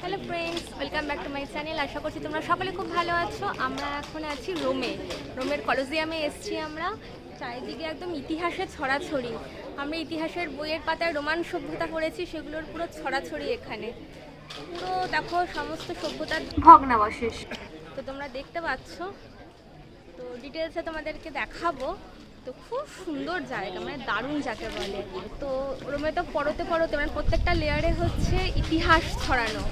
Hello friends welcome back to my channel আশা করছি তোমরা সকলে খুব ভালো আছো। আমরা এখন আছি রোমে। রোমের কলোজিয়ামে এসছি আমরা। চারিদিকে একদম ইতিহাসের ছড়াছড়ি। আমরা ইতিহাসের বইয়ের পাতায় রোমান সভ্যতা পড়েছি, সেগুলোর পুরো ছড়াছড়ি এখানে। পুরো দেখো সমস্ত সভ্যতার ভগ্নাবশেষ। তো তোমরা দেখতে পাচ্ছ। তো ডিটেলসে তোমাদেরকে দেখাবো। তো খুব সুন্দর জায়গা মানে দারুণ যাকে বলে। তো রোমে তো পরতে পরতে মানে প্রত্যেকটা লেয়ারে হচ্ছে ইতিহাস ছড়ানো।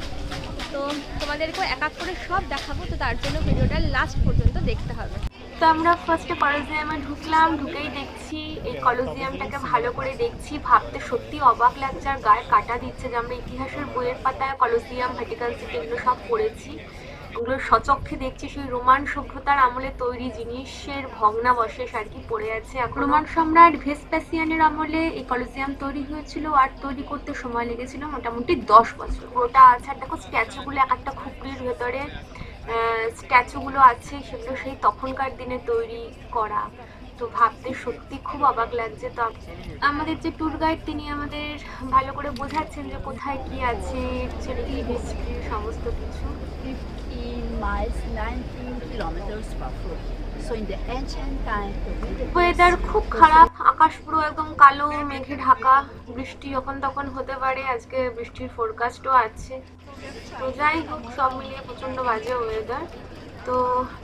তো তোমাদেরকেও এক এক করে সব দেখাবো, তো তার জন্য ভিডিওটা লাস্ট পর্যন্ত দেখতে হবে। তো আমরা ফার্স্টে কলোজিয়ামে ঢুকলাম, ঢুকেই দেখছি এই কলোজিয়ামটাকে ভালো করে দেখছি, ভাবতে সত্যি অবাক লাগছে আর গায়ে কাটা দিচ্ছে যে আমরা ইতিহাসের বইয়ের পাতায় কলোজিয়াম ভ্যাটিকাল সিটি এগুলো সব পড়েছি। ওগুলো সচক্ষে দেখছি সেই রোমান সভ্যতার আমলে তৈরি জিনিসের ভগ্নাবশেষ আর কি পড়ে আছে রোমান সম্রাট ভেসপ্যাসিয়ানের আমলে এই কলোজিয়াম তৈরি হয়েছিল আর তৈরি করতে সময় লেগেছিল মোটামুটি দশ বছর। ওটা আছে আর দেখো স্ট্যাচুগুলো এক একটা খুপড়ির ভেতরে স্ট্যাচুগুলো আছে সেগুলো সেই তখনকার দিনে তৈরি করা। তো ভাবতে সত্যি খুব অবাক লাগছে। তো আমাদের যে ট্যুর গাইড তিনি আমাদের ভালো করে বোঝাচ্ছেন যে কোথায় কি আছে কি হিস্ট্রি সমস্ত কিছু। 15 miles, 19 kilometers per foot. So in the ancient time, weather খুব খারাপ আকাশ পুরো একদম কালো মেঘে ঢাকা বৃষ্টি যখন তখন হতে পারে আজকে বৃষ্টির ফোরকাস্টও আছে। তো যাই হোক সব মিলিয়ে প্রচণ্ড বাজে ওয়েদার তো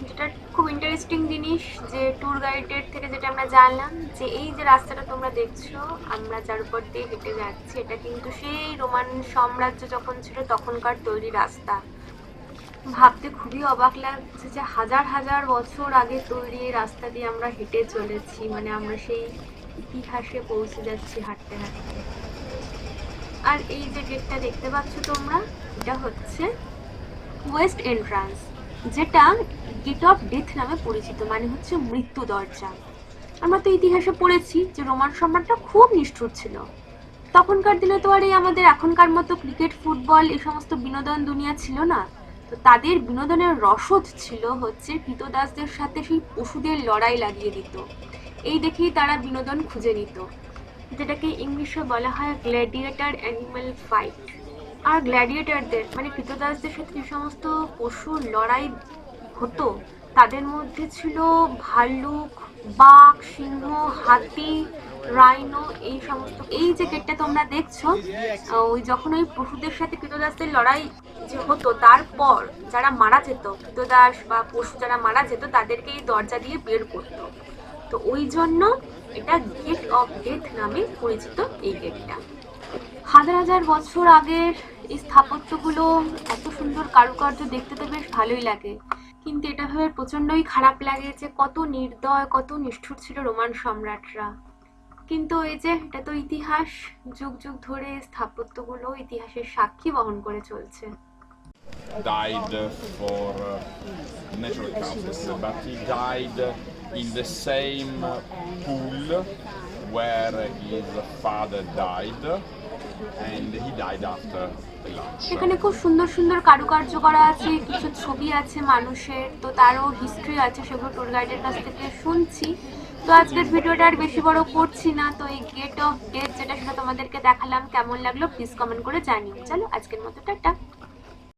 যেটা খুব ইন্টারেস্টিং জিনিস যে ট্যুর গাইডের থেকে যেটা আমরা জানলাম যে এই যে রাস্তাটা তোমরা দেখছ, আমরা যার উপর দিয়ে হেঁটে যাচ্ছি, এটা কিন্তু সেই রোমান সাম্রাজ্য যখন ছিল তখনকার তৈরি রাস্তা। ভাবতে খুবই অবাক লাগছে যে হাজার হাজার বছর আগে তৈরি এই রাস্তা দিয়ে আমরা হেঁটে চলেছি মানে আমরা সেই ইতিহাসে পৌঁছে যাচ্ছি হাঁটতে হাঁটতে। আর এই যে গেটটা দেখতে পাচ্ছ তোমরা, এটা হচ্ছে ওয়েস্ট এন্ট্রান্স যেটা গেট অফ ডেথ নামে পরিচিত মানে হচ্ছে মৃত্যু দরজা। আমরা তো ইতিহাসে পড়েছি যে রোমান সম্রাটটা খুব নিষ্ঠুর ছিল। তখনকার দিনে তো আর এই আমাদের এখনকার মতো ক্রিকেট, ফুটবল এই সমস্ত বিনোদন দুনিয়া ছিল না। তো তাদের বিনোদনের রসদ ছিল হচ্ছে কৃতদাসদের সাথে সেই পশুদের লড়াই লাগিয়ে দিত। এই দেখেই তারা বিনোদন খুঁজে নিত। যেটাকে ইংলিশে বলা হয় গ্ল্যাডিয়েটার অ্যানিমাল ফাইট আর গ্ল্যাডিয়েটারদের মানে কৃতদাসদের সাথে যে সমস্ত পশুর লড়াই হতো, তাদের মধ্যে ছিল ভাল্লুক, বাঘ, সিংহ, হাতি রাইনো এই সমস্ত। এই যে গেটটা তোমরা দেখছ ওই যখন ওই পশুদের সাথে কৃতদাসদের লড়াই যে হতো, তারপর যারা মারা যেত, কৃতদাস বা পশু যারা মারা যেত, তাদেরকে এই দরজা দিয়ে বের করতো। তো ওই জন্য এটা গেট অফ ডেথ নামে পরিচিত এই গেটটা হাজার হাজার বছর আগের এই স্থাপত্যগুলো এত সুন্দর কারুকার্য দেখতে তো বেশ ভালোই লাগে। কিন্তু এটা ভেবে প্রচণ্ডই খারাপ লাগে যে কত নির্দয় কত নিষ্ঠুর ছিল রোমান সম্রাটরা। কিন্তু এই যে এটা তো ইতিহাস যুগ যুগ ধরে স্থাপত্যগুলো ইতিহাসের সাক্ষী বহন করে চলছে। Died for uh, natural causes, but he died in the same pool where his father died, এখানে খুব সুন্দর সুন্দর কারুকার্য করা আছে, কিছু ছবি আছে মানুষের, তো তারও হিস্ট্রি আছে, সেগুলো ট্যুর গাইডের কাছ থেকে শুনছি। তো আজকের ভিডিওটা আর বেশি বড় করছি না, তো এই গেট অফ ডেথ যেটা সেটা তোমাদেরকে দেখালাম, কেমন লাগল প্লিজ কমেন্ট করে জানিও। চলো, আজকের মতো টাটা।